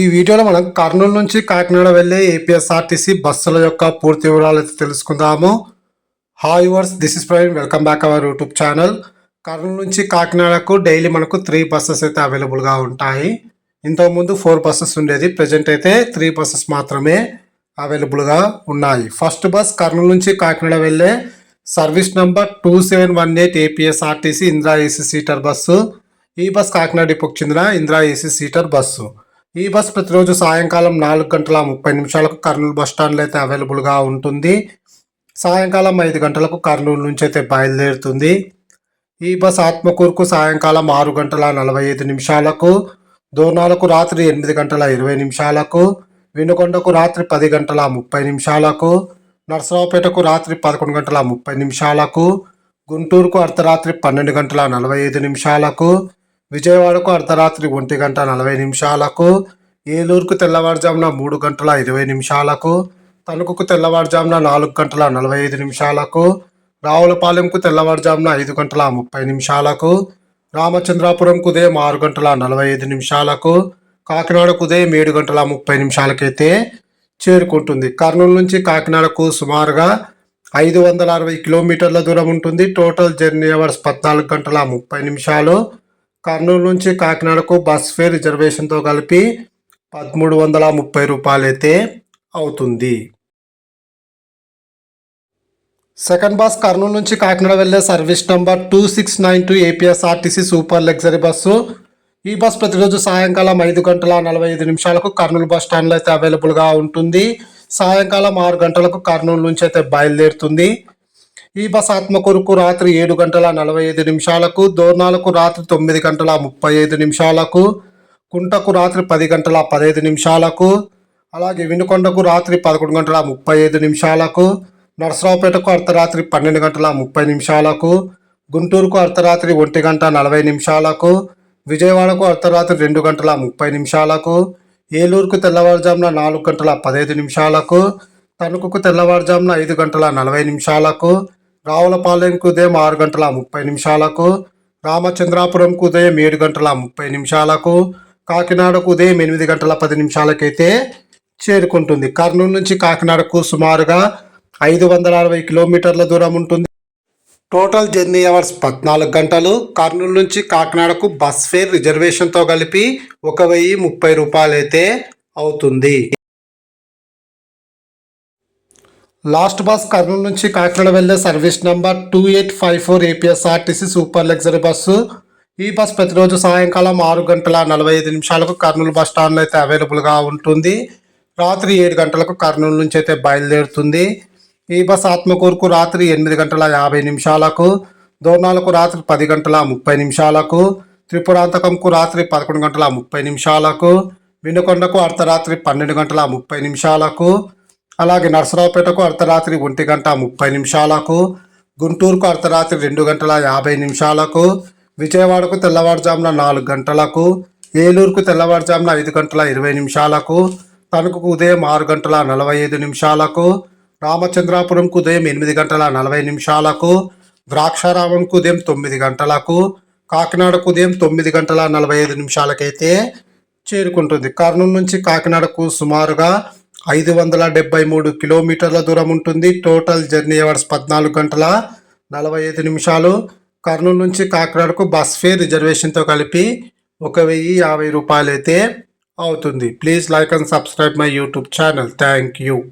ఈ వీడియోలో మనం కర్నూలు నుంచి కాకినాడ వెళ్ళే ఏపీఎస్ఆర్టీసీ బస్సుల యొక్క పూర్తి వివరాలు అయితే తెలుసుకుందాము. Hi viewers this is Praveen welcome back our YouTube channel Kurnool నుంచి కాకినాడకు డైలీ మనకు త్రీ బస్సెస్ అయితే అవైలబుల్గా ఉంటాయి. ఇంతకుముందు ఫోర్ బస్సెస్ ఉండేది. ప్రజెంట్ అయితే త్రీ బస్సెస్ మాత్రమే అవైలబుల్గా ఉన్నాయి. ఫస్ట్ బస్ కర్నూలు నుంచి కాకినాడ వెళ్ళే service number two seven one eight APSRTC Indira AC seater bus ఈ బస్ కాకినాడ డిపోకి చెందిన ఇందిరా ఏసీ సీటర్ బస్సు ఈ బస్ ప్రతిరోజు సాయంకాలం నాలుగు గంటల ముప్పై నిమిషాలకు కర్నూలు బస్ స్టాండ్లో అయితే అవైలబుల్గా ఉంటుంది. సాయంకాలం ఐదు గంటలకు కర్నూలు నుంచి అయితే బయలుదేరుతుంది. ఈ బస్ ఆత్మకూరుకు సాయంకాలం ఆరు గంటల నలభై ఐదు నిమిషాలకు దోనాలకు రాత్రి ఎనిమిది గంటల ఇరవై నిమిషాలకు వినుకొండకు రాత్రి పది గంటల ముప్పై నిమిషాలకు నర్సరావుపేటకు రాత్రి పదకొండు గంటల ముప్పై నిమిషాలకు గుంటూరుకు అర్ధరాత్రి పన్నెండు గంటల నలభై ఐదు నిమిషాలకు విజయవాడకు అర్ధరాత్రి ఒంటి గంట నలభై నిమిషాలకు ఏలూరుకు తెల్లవారుజామున మూడు గంటల ఇరవై నిమిషాలకు తణుకుకు తెల్లవారుజామున నాలుగు గంటల నలభై ఐదు నిమిషాలకు రావులపాలెంకు తెల్లవారుజామున ఐదు గంటల ముప్పై నిమిషాలకు రామచంద్రాపురంకు ఉదయం ఆరు గంటల నలభై ఐదు నిమిషాలకు కాకినాడకు ఉదయం ఏడు గంటల ముప్పై నిమిషాలకైతే చేరుకుంటుంది. కర్నూలు నుంచి కాకినాడకు సుమారుగా ఐదు వందల అరవై కిలోమీటర్ల దూరం ఉంటుంది. టోటల్ జర్నీ అవర్స్ పద్నాలుగు గంటల ముప్పై నిమిషాలు. కర్నూలు నుంచి కాకినాడకు బస్ ఫేర్ రిజర్వేషన్తో కలిపి పదమూడు వందల ముప్పై రూపాయలైతే అవుతుంది. సెకండ్ బస్ కర్నూలు నుంచి కాకినాడ వెళ్ళే service number two six nine two APSRTC super luxury bus. ఈ బస్ ప్రతిరోజు సాయంకాలం ఐదు గంటల నలభై ఐదు నిమిషాలకు కర్నూలు బస్ స్టాండ్లో అయితే అవైలబుల్గా ఉంటుంది. సాయంకాలం ఆరు గంటలకు కర్నూలు నుంచి అయితే బయలుదేరుతుంది. ఈ బస్ ఆత్మకూరుకు రాత్రి ఏడు గంటల నలభై ఐదు నిమిషాలకు దోర్నాలకు రాత్రి తొమ్మిది గంటల ముప్పై ఐదు నిమిషాలకు కుంటకు రాత్రి పది గంటల పదహైదు నిమిషాలకు అలాగే వినుకొండకు రాత్రి పదకొండు గంటల ముప్పై ఐదు నిమిషాలకు నరసరావుపేటకు అర్ధరాత్రి పన్నెండు గంటల ముప్పై నిమిషాలకు గుంటూరుకు అర్ధరాత్రి ఒంటి గంట నలభై నిమిషాలకు విజయవాడకు అర్ధరాత్రి రెండు గంటల ముప్పై నిమిషాలకు ఏలూరుకు తెల్లవారుజామున నాలుగు గంటల పదహైదు నిమిషాలకు తణుకుకు తెల్లవారుజామున ఐదు గంటల నలభై నిమిషాలకు రావులపాలెంకు ఉదయం ఆరు గంటల ముప్పై నిమిషాలకు రామచంద్రాపురంకు ఉదయం ఏడు గంటల ముప్పై నిమిషాలకు కాకినాడకు ఉదయం ఎనిమిది గంటల పది నిమిషాలకైతే చేరుకుంటుంది. కర్నూలు నుంచి కాకినాడకు సుమారుగా ఐదు వందల అరవై కిలోమీటర్ల దూరం ఉంటుంది. టోటల్ జర్నీ అవర్స్ పద్నాలుగు గంటలు. కర్నూలు నుంచి కాకినాడకు బస్ ఫేర్ రిజర్వేషన్తో కలిపి ఒక వెయ్యి ముప్పై రూపాయలు అయితే అవుతుంది. లాస్ట్ బస్ కర్నూలు నుంచి కాకినాడ వెళ్ళే service number two eight five four APSRTC super luxury bus. ఈ బస్ ప్రతిరోజు సాయంకాలం ఆరు గంటల నలభై ఐదు నిమిషాలకు కర్నూలు బస్ స్టాండ్లో అయితే అవైలబుల్గా ఉంటుంది. రాత్రి ఏడు గంటలకు కర్నూలు నుంచి అయితే బయలుదేరుతుంది. ఈ బస్ ఆత్మకూరుకు రాత్రి ఎనిమిది గంటల యాభై నిమిషాలకు దోర్నాలకు రాత్రి పది గంటల ముప్పై నిమిషాలకు త్రిపురాంతకంకు రాత్రి పదకొండు గంటల ముప్పై నిమిషాలకు వినుకొండకు అర్ధరాత్రి పన్నెండు గంటల ముప్పై నిమిషాలకు అలాగే నర్సరావుపేటకు అర్ధరాత్రి ఒంటి గంట ముప్పై నిమిషాలకు గుంటూరుకు అర్ధరాత్రి రెండు గంటల యాభై నిమిషాలకు విజయవాడకు తెల్లవారుజామున నాలుగు గంటలకు ఏలూరుకు తెల్లవారుజామున ఐదు గంటల ఇరవై నిమిషాలకు తణుకుకు ఉదయం ఆరు గంటల నలభై ఐదు నిమిషాలకు రామచంద్రాపురంకు ఉదయం ఎనిమిది గంటల నలభై నిమిషాలకు ద్రాక్షారామంకు ఉదయం తొమ్మిది గంటలకు కాకినాడకు ఉదయం తొమ్మిది గంటల నలభై ఐదు నిమిషాలకైతే చేరుకుంటుంది. కర్నూలు నుంచి కాకినాడకు సుమారుగా ఐదు వందల డెబ్బై మూడు కిలోమీటర్ల దూరం ఉంటుంది. టోటల్ జర్నీ అవర్స్ పద్నాలుగు గంటల నలభై ఐదు నిమిషాలు. కర్నూలు నుంచి కాకినాడకు బస్ ఫేర్ రిజర్వేషన్తో కలిపి ఒక వెయ్యి యాభై రూపాయలు అయితే అవుతుంది. Please like and subscribe my YouTube channel. Thank you.